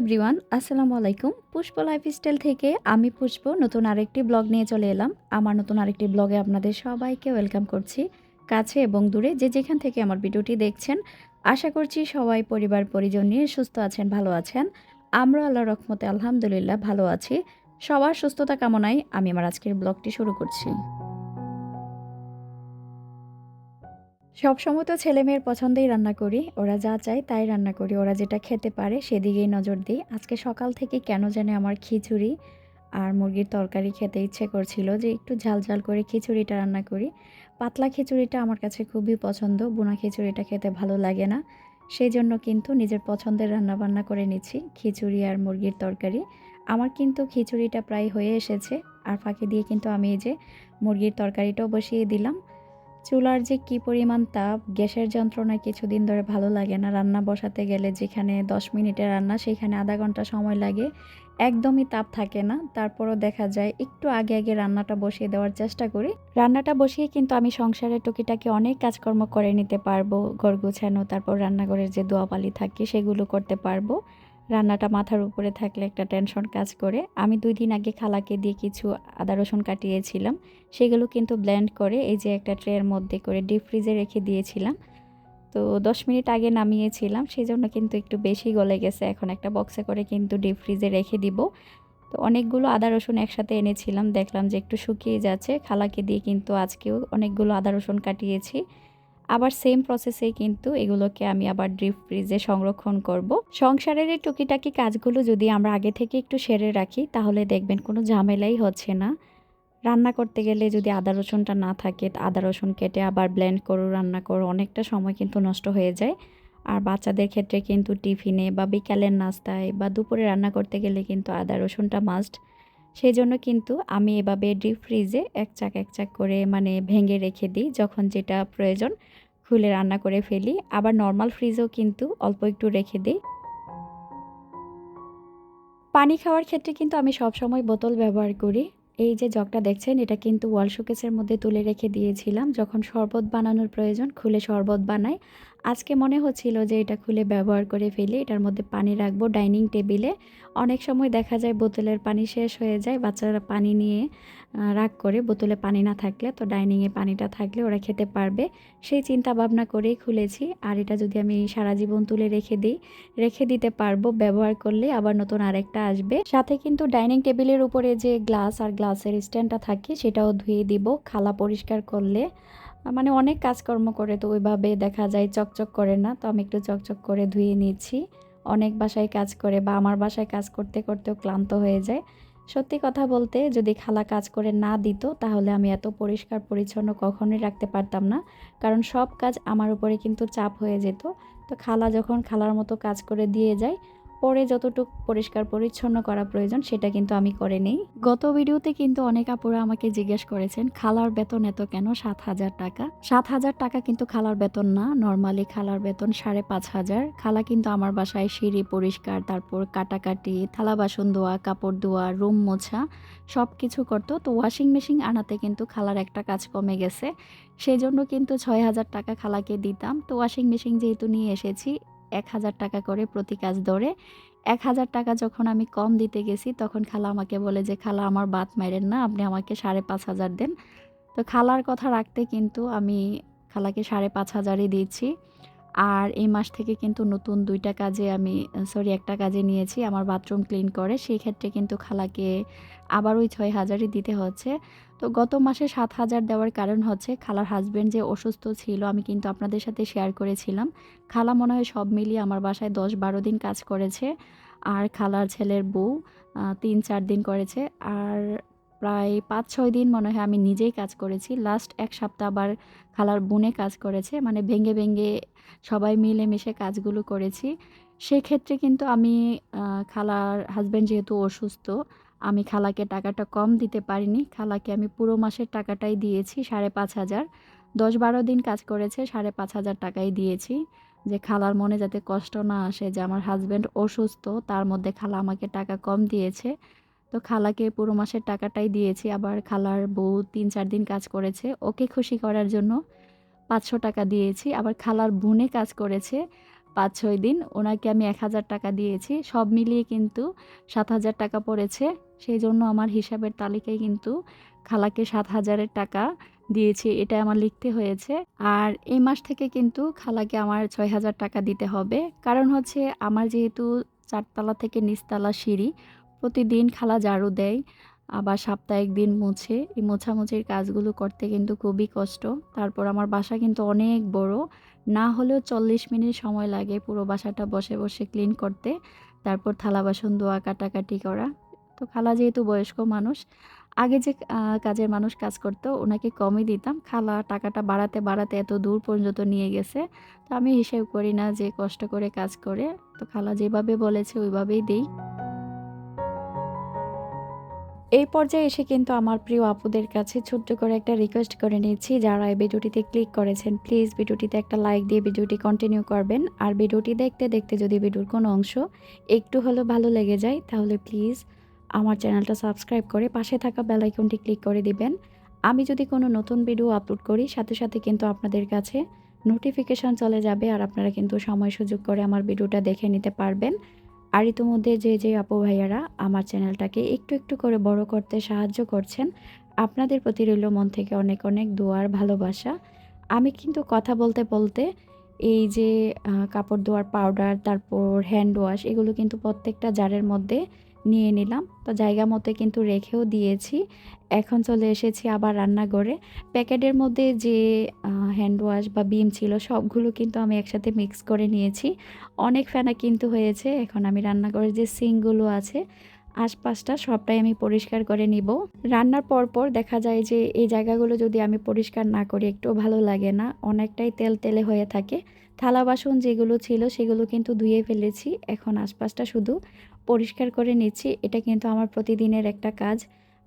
Everyone আসসালামু আলাইকুম। পুষ্প lifestyle থেকে আমি পুষ্প, নতুন আরেকটি ব্লগ নিয়ে চলে এলাম। আমার নতুন আরেকটি ব্লগে আপনাদের সবাইকে ওয়েলকাম করছি। কাছে এবং দূরে যে যেখান থেকে আমার ভিডিওটি দেখছেন, আশা করছি সবাই পরিবার, পরিজন নিয়ে সুস্থ আছেন, ভালো আছেন। আমরা আল্লাহ রহমতে আলহামদুলিল্লাহ ভালো আছি। সবার সুস্থতা কামনায় আমি আমার আজকের ব্লগটি শুরু করছি। সব সময় তো ছেলে মেয়ের পছন্দেই রান্না করি, ওরা যা চায় তাই রান্না করি, ওরা যেটা খেতে পারে সেদিকেই নজর দিই। আজকে সকাল থেকে কেন জানে আমার খিচুড়ি আর মুরগির তরকারি খেতে ইচ্ছে করছিল যে একটু ঝাল ঝাল করে খিচুড়িটা রান্না করি। পাতলা খিচুড়িটা আমার কাছে খুবই পছন্দ, বোনা খিচুড়িটা খেতে ভালো লাগে না। সেই জন্য কিন্তু নিজের পছন্দের রান্না বান্না করে নিচ্ছি, খিচুড়ি আর মুরগির তরকারি। আমার কিন্তু খিচুড়িটা প্রায় হয়ে এসেছে, আর ফাঁকে দিয়ে কিন্তু আমি এই যে মুরগির তরকারিটাও বসিয়ে দিলাম। চুলার যে কি পরিমাণ তাপ, গ্যাসের যন্ত্রণায় কিছুদিন ধরে ভালো লাগে না। রান্না বসাতে গেলে যেখানে দশ মিনিটের রান্না, সেখানে আধা ঘণ্টা সময় লাগে। একদমই তাপ থাকে না। তারপরও দেখা যায় একটু আগে আগে রান্নাটা বসিয়ে দেওয়ার চেষ্টা করি। রান্নাটা বসিয়ে কিন্তু আমি সংসারের টুকিটাকি অনেক কাজকর্ম করে নিতে পারব। ঘর গুছানো, তারপর রান্নাঘরের যে দোয়াপালি থাকে, সেগুলো করতে পারব। রান্নাটা মাথার উপরে থাকলে একটা টেনশন কাজ করে। আমি দুই দিন আগে খালাকে দিয়ে কিছু আদা, রসুন কাটিয়েছিলাম। সেগুলো কিন্তু ব্লেন্ড করে এই যে একটা ট্রের মধ্যে করে ডিপ ফ্রিজে রেখে দিয়েছিলাম। তো দশ মিনিট আগে নামিয়েছিলাম সেই জন্য কিন্তু একটু বেশি গলে গেছে। এখন একটা বক্সে করে কিন্তু ডিপ ফ্রিজে রেখে দিব। তো অনেকগুলো আদা, রসুন একসাথে এনেছিলাম। দেখলাম যে একটু শুকিয়ে যাচ্ছে। খালাকে দিয়ে কিন্তু আজকেও অনেকগুলো আদা, রসুন কাটিয়েছি। আবার সেম প্রসেসেই কিন্তু এগুলোকে আমি আবার ডিপ ফ্রিজে সংরক্ষণ করব। সংসারের এই টুকিটাকি কাজগুলো যদি আমরা আগে থেকে একটু সেরে রাখি, তাহলে দেখবেন কোনো ঝামেলাই হচ্ছে না। রান্না করতে গেলে যদি আদা রসুনটা না থাকে, আদা রসুন কেটে আবার ব্লেন্ড করো, রান্না করো, অনেকটা সময় কিন্তু নষ্ট হয়ে যায়। আর বাচ্চাদের ক্ষেত্রে কিন্তু টিফিনে বা বিকালের নাস্তায় বা দুপুরে রান্না করতে গেলে কিন্তু আদা রসুনটা মাস্ট সেই জন্য কিন্তু আমি এভাবে ডিপ ফ্রিজে এক চাক এক চাক করে মানে ভেঙে রেখে দিই যখন যেটা প্রয়োজন। খুলে রান্না করে ফেলি। আবার নর্মাল ফ্রিজেও কিন্তু অল্প একটু রেখে দিই। পানি খাওয়ার ক্ষেত্রে কিন্তু আমি সবসময় বোতল ব্যবহার করি। এই যে জগটা দেখছেন, এটা কিন্তু ওয়াল শোকেসের মধ্যে তুলে রেখে দিয়েছিলাম। যখন শরবত বানানোর প্রয়োজন, খুলে শরবত বানাই। আজকে মনে হচ্ছিল যে এটা খুলে ব্যবহার করে ফেলি, এটার মধ্যে পানি রাখব। ডাইনিং টেবিলে অনেক সময় দেখা যায় বোতলের পানি শেষ হয়ে যায়, বাচ্চারা পানি নিয়ে রাগ করে বোতলে পানি না থাকলে, তো ডাইনিংয়ে পানিটা থাকলে ওরা খেতে পারবে। সেই চিন্তা ভাবনা করেই খুলেছি, আর এটা যদি আমি সারা জীবন তুলে রেখে দিই, রেখে দিতে পারব, ব্যবহার করলে আবার নতুন আরেকটা আসবে। সাথে কিন্তু ডাইনিং টেবিলের উপরে যে গ্লাস আর গ্লাসের স্ট্যান্ডটা থাকে, সেটাও ধুয়ে দিব, খালা পরিষ্কার করলে। মানে অনেক কাজকর্ম করে তো ওইভাবে দেখা যায় চকচক করে না। তো আমি একটু চকচক করে ধুয়ে নিচ্ছি। অনেক বাসায় কাজ করে বা আমার বাসায় কাজ করতে করতেও ক্লান্ত হয়ে যায়। সত্যি কথা বলতে যদি খালা কাজ করে না দিত, তাহলে আমি এত পরিষ্কার পরিচ্ছন্ন কখনোই রাখতে পারতাম না। কারণ সব কাজ আমার উপরে কিন্তু চাপ হয়ে যেত। তো খালা যখন খালার মতো কাজ করে দিয়ে যায় পরে যতটুকু পরিষ্কার পরিচ্ছন্ন করা প্রয়োজন, সেটা কিন্তু আমি করে নেই। গত ভিডিওতে কিন্তু অনেক আপুরা আমাকে জিজ্ঞেস করেছেন, খালার বেতন এত কেন? সাত হাজার টাকা? সাত হাজার টাকা কিন্তু খালার বেতন না নর্মালি খালার বেতন সাড়ে পাঁচ হাজার। খালা কিন্তু আমার বাসায় সিঁড়ি পরিষ্কার, তারপর কাটাকাটি, থালা বাসন ধোয়া, কাপড় ধোয়া, রুম মোছা সব কিছু করতো। তো ওয়াশিং মেশিন আনাতে কিন্তু খালার একটা কাজ কমে গেছে। সেই জন্য কিন্তু ছয় হাজার টাকা খালাকে দিতাম। তো ওয়াশিং মেশিন যেহেতু নিয়ে এসেছি এক হাজার টাকা করে প্রতি কাজ ধরে। এক হাজার টাকা যখন আমি কম দিতে গেছি, তখন খালা আমাকে বলে যে, খালা, আমার বাদ মারেন না, আপনি আমাকে সাড়ে পাঁচ হাজার দেন। তো খালার কথা রাখতে কিন্তু আমি খালাকে সাড়ে পাঁচ হাজারই দিয়েছি। আর এই মাস থেকে কিন্তু নতুন দুইটা কাজে আমি সরি একটা কাজে নিয়েছি। আমার বাথরুম ক্লিন করে। সেই ক্ষেত্রে কিন্তু খালাকে আবার ওই ছয় হাজারই দিতে হচ্ছে। তো গত মাসে সাত হাজার দেওয়ার কারণ হচ্ছে, খালার হাজব্যান্ড যে অসুস্থ ছিল, আমি কিন্তু আপনাদের সাথে শেয়ার করেছিলাম। খালা মনে হয় সব মিলিয়ে আমার বাসায় দশ বারো দিন কাজ করেছে। আর খালার ছেলের বউ তিন চার দিন করেছে। আর প্রায় পাঁচ ছয় দিন মনে হয় আমি নিজেই কাজ করেছি। লাস্ট এক সপ্তাহ আবার খালার বোনে কাজ করেছে। মানে ভেঙে ভেঙে সবাই মিলে মিশে কাজগুলো করেছি। সেক্ষেত্রে কিন্তু আমি খালার হাজব্যান্ড যেহেতু অসুস্থ, আমি খালাকে টাকাটা কম দিতে পারিনি। খালাকে আমি পুরো মাসের টাকাটাই দিয়েছি, সাড়ে পাঁচ হাজার। দশ বারো দিন কাজ করেছে, সাড়ে পাঁচ হাজার টাকাই দিয়েছি। যে খালার মনে যাতে কষ্ট না আসে যে আমার হাজব্যান্ড অসুস্থ, তার মধ্যে খালা আমাকে টাকা কম দিয়েছে। তো খালাকে পুরো মাসের টাকাটাই দিয়েছি, আবার খালার বউ তিন চার দিন কাজ করেছে, ওকে খুশি করার জন্য পাঁচশো টাকা দিয়েছি, আবার খালার বোনে কাজ করেছে পাঁচ ছয় দিন, ওনাকে আমি এক হাজার টাকা দিয়েছি, সব মিলিয়ে কিন্তু সাত হাজার টাকা পড়েছে, সেই জন্য আমার হিসাবের তালিকায় কিন্তু খালাকে সাত হাজারের টাকা দিয়েছি, এটা আমার লিখতে হয়েছে, আর এই মাস থেকে কিন্তু খালাকে আমার ছয় হাজার টাকা দিতে হবে, কারণ হচ্ছে আমার যেহেতু চারতলা থেকে নিচতলা সিঁড়ি প্রতিদিন খালা ঝাড়ু দেয়, আবার সাপ্তাহিক দিন মুছে। এই মোছামুছির কাজগুলো করতে কিন্তু খুবই কষ্ট। তারপর আমার বাসা কিন্তু অনেক বড়। না হলেও চল্লিশ মিনিট সময় লাগে পুরো বাসাটা বসে বসে ক্লিন করতে। তারপর থালা বাসন, ধোয়া, কাটাকাটি করা। তো খালা যেহেতু বয়স্ক মানুষ, আগে যে কাজের মানুষ কাজ করতো, ওনাকে কমই দিতাম। খালা টাকাটা বাড়াতে বাড়াতে এত দূর পর্যন্ত নিয়ে গেছে। তো আমি হিসেব করি না যে কষ্ট করে কাজ করে। তো খালা যেভাবে বলেছে ওইভাবেই দিই। এই পর্যায়ে এসে কিন্তু আমার প্রিয় আপুদের কাছে ছোট্ট করে একটা রিকোয়েস্ট করে নিচ্ছি। যারা এই ভিডিওটিতে ক্লিক করেছেন প্লিজ ভিডিওটিতে একটা লাইক দিয়ে ভিডিওটি কন্টিনিউ করবেন। আর ভিডিওটি দেখতে দেখতে যদি ভিডিওর কোনো অংশ একটু হলেও ভালো লেগে যায়, তাহলে প্লিজ আমার চ্যানেলটা সাবস্ক্রাইব করে পাশে থাকা বেল আইকনটি ক্লিক করে দিবেন। আমি যদি কোনো নতুন ভিডিও আপলোড করি, সাথে সাথে কিন্তু আপনাদের কাছে নোটিফিকেশন চলে যাবে আর আপনারা কিন্তু সময় সুযোগ করে আমার ভিডিওটা দেখে নিতে পারবেন। আর ইতিমধ্যে যে যে আপু ভাইয়ারা আমার চ্যানেলটাকে একটু একটু করে বড় করতে সাহায্য করছেন, আপনাদের প্রতি রইল মন থেকে অনেক অনেক দোয়ার ভালোবাসা। আমি কিন্তু কথা বলতে বলতে এই যে কাপড় ধোয়ার পাউডার, তারপর হ্যান্ড ওয়াশ এগুলো কিন্তু প্রত্যেকটা জারের মধ্যে নিয়ে নিলাম। তো জায়গা মতো কিন্তু রেখেও দিয়েছি। এখন চলে এসেছি আবার রান্নাঘরে। প্যাকেটের মধ্যে যে হ্যান্ড ওয়াশ বা বিম ছিল সবগুলো কিন্তু আমি একসাথে মিক্স করে নিয়েছি। অনেক ফেনা কিন্তু হয়েছে। এখন আমি রান্নাঘরের যে সিঙ্কগুলো আছে, আশপাশটা সবটাই আমি পরিষ্কার করে নিব। রান্নার পর পর দেখা যায় যে, এই জায়গাগুলো যদি আমি পরিষ্কার না করি একটু ভালো লাগে না। অনেকটাই তেল তেলে হয়ে থাকে। থালা বাসন যেগুলো ছিল, সেগুলো কিন্তু ধুয়ে ফেলেছি। এখন আশপাশটা শুধু পরিষ্কার করে নিচ্ছি, এটা কিন্তু আমার প্রতিদিনের একটা কাজ।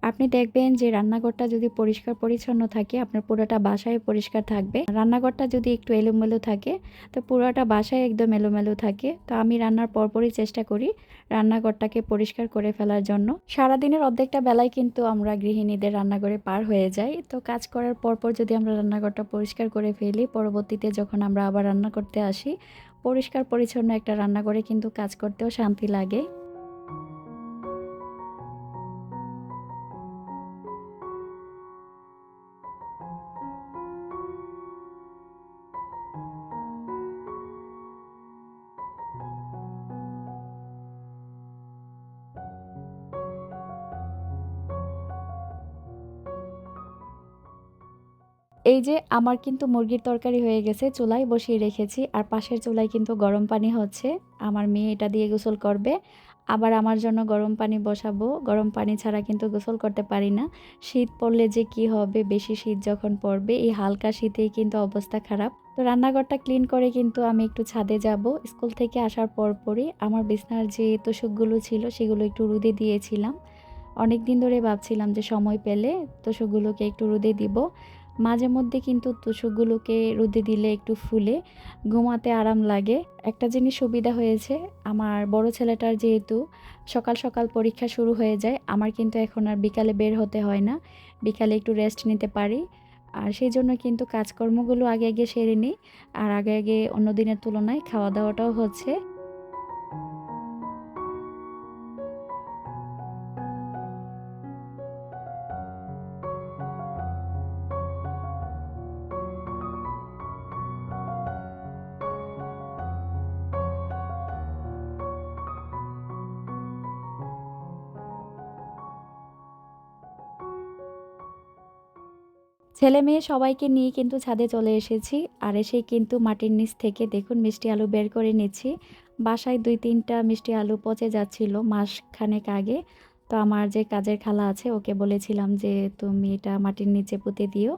আপনি দেখবেন যে রান্নাঘরটা যদি পরিষ্কার পরিচ্ছন্ন থাকে, আপনার পুরোটা বাসায় পরিষ্কার থাকবে। রান্নাঘরটা যদি একটু এলোমেলো থাকে, তো পুরোটা বাসায় একদম এলোমেলো থাকে। তো আমি রান্নার পরপরই চেষ্টা করি রান্নাঘরটাকে পরিষ্কার করে ফেলার জন্য। সারাদিনের অর্ধেকটা বেলায় কিন্তু আমরা গৃহিণীদের রান্নাঘরে পার হয়ে যাই। তো কাজ করার পরপর যদি আমরা রান্নাঘরটা পরিষ্কার করে ফেলি, পরবর্তীতে যখন আমরা আবার রান্না করতে আসি, পরিষ্কার পরিচ্ছন্ন একটা রান্নাঘরে কিন্তু কাজ করতেও শান্তি লাগে। এই যে আমার কিন্তু মুরগির তরকারি হয়ে গেছে, চুলায় বসিয়ে রেখেছি আর পাশের চুলায় কিন্তু গরম পানি হচ্ছে। আমার মেয়ে এটা দিয়ে গোসল করবে। আবার আমার জন্য গরম পানি বসাবো। গরম পানি ছাড়া কিন্তু গোসল করতে পারি না। শীত পড়লে যে কি হবে? বেশি শীত যখন পড়বে, এই হালকা শীতেই কিন্তু অবস্থা খারাপ। তো রান্নাঘরটা ক্লিন করে কিন্তু আমি একটু ছাদে যাব। স্কুল থেকে আসার পরপরই আমার বিছনার যে তোষকগুলো ছিল, সেগুলো একটু রুদে দিয়েছিলাম। অনেক দিন ধরে ভাবছিলাম যে সময় পেলে তোষকগুলোকে একটু রুদে দিব। মাঝে মধ্যে কিন্তু তোষকগুলোকে রোদে দিলে একটু ফুলে, ঘুমাতে আরাম লাগে। একটা জিনিস সুবিধা হয়েছে, আমার বড় ছেলেটার যেহেতু সকাল সকাল পরীক্ষা শুরু হয়ে যায়, আমার কিন্তু এখন আর বিকালে বের হতে হয় না, বিকালে একটু রেস্ট নিতে পারি। আর সেই জন্য কিন্তু কাজকর্মগুলো আগে আগে সেরে নিই, আর আগে আগে অন্য দিনের তুলনায় খাওয়া দাওয়াটাও হচ্ছে। ছেলে মেয়ে সবাইকে নিয়ে কিন্তু ছাদে চলে এসেছি। আর এসে কিন্তু মাটির নিচ থেকে দেখুন মিষ্টি আলু বের করে নিচ্ছি। বাসায় দুই তিনটা মিষ্টি আলু পচে যাচ্ছিল মাসখানেক আগে। তো আমার যে কাজের খালা আছে, ওকে বলেছিলাম যে তুমি এটা মাটির নিচে পুঁতে দিও।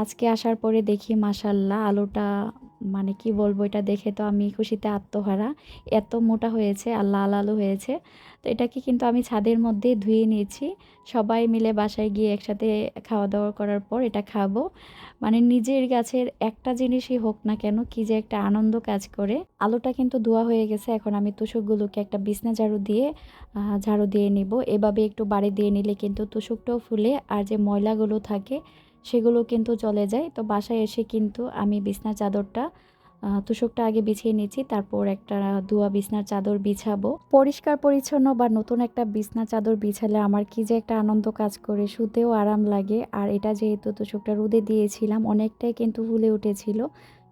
আজকে আসার পরে দেখি মাসাল্লাহ আলুটা মানে কি বলব, এটা দেখে তো আমি খুশিতে আত্মহারা। এত মোটা হয়েছে আর লাল আলু হয়েছে। তো এটাকে কিন্তু আমি ছাদের মধ্যে ধুয়ে নিয়েছি। সবাই মিলে বাসায় গিয়ে একসাথে খাওয়া দাওয়া করার পর এটা খাব। মানে নিজের গাছের একটা জিনিসই হোক না কেন, কি যে একটা আনন্দ কাজ করে। আলুটা কিন্তু ধোয়া হয়ে গেছে, এখন আমি তুষকগুলোকে একটা বিছনা ঝাড়ু দিয়ে ঝাড়ু দিয়ে নিব। এভাবে একটু বাড়ি দিয়ে নিলে কিন্তু তুষকটাও ফুলে আর যে ময়লাগুলো থাকে সেগুলো কিন্তু চলে যায়। তো বাসায় এসে কিন্তু আমি বিছনা চাদরটা তুষকটা আগে বিছিয়ে নিচ্ছি, তারপর একটা ধোয়া বিছনার চাদর বিছাবো। পরিষ্কার, পরিচ্ছন্ন বা নতুন একটা বিছনা চাদর বিছালে আমার কি যে একটা আনন্দ কাজ করে, শুতেও আরাম লাগে। আর এটা যেহেতু তোশকটা রোদে দিয়েছিলাম, অনেকটাই কিন্তু ফুলে উঠেছিল,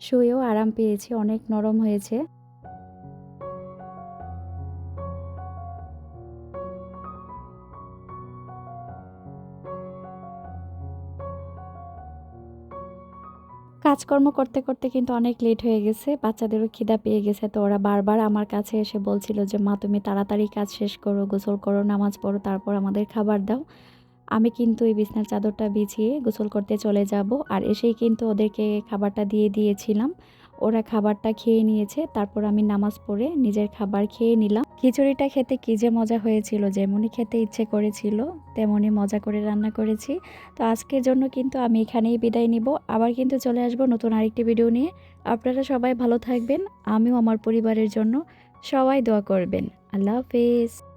শুয়েও আরাম পেয়েছি, অনেক নরম হয়েছে। কাজকর্ম করতে করতে কিন্তু অনেক লেট হয়ে গেছে। বাচ্চাদেরও খিদা পেয়ে গেছে। তো ওরা বারবার আমার কাছে এসে বলছিল যে, মা, তুমি তাড়াতাড়ি কাজ শেষ করো, গোসল করো, নামাজ পড়ো, তারপর আমাদের খাবার দাও। আমি কিন্তু এই বিছনার চাদরটা বিছিয়ে গোসল করতে চলে যাব। আর এসেই কিন্তু ওদেরকে খাবারটা দিয়ে দিয়েছিলাম। ওরা খাবারটা খেয়ে নিয়েছে, তারপর আমি নামাজ পড়ে নিজের খাবার খেয়ে নিলাম। খিচুড়িটা খেতে কী যে মজা হয়েছিল, যেমনই খেতে ইচ্ছে করেছিল, তেমনই মজা করে রান্না করেছি। তো আজকের জন্য কিন্তু আমি এখানেই বিদায় নিব। আবার কিন্তু চলে আসব নতুন আরেকটি ভিডিও নিয়ে। আপনারা সবাই ভালো থাকবেন, আমিও আমার পরিবারের জন্য সবাই দোয়া করবেন। আল্লাহ হাফেজ।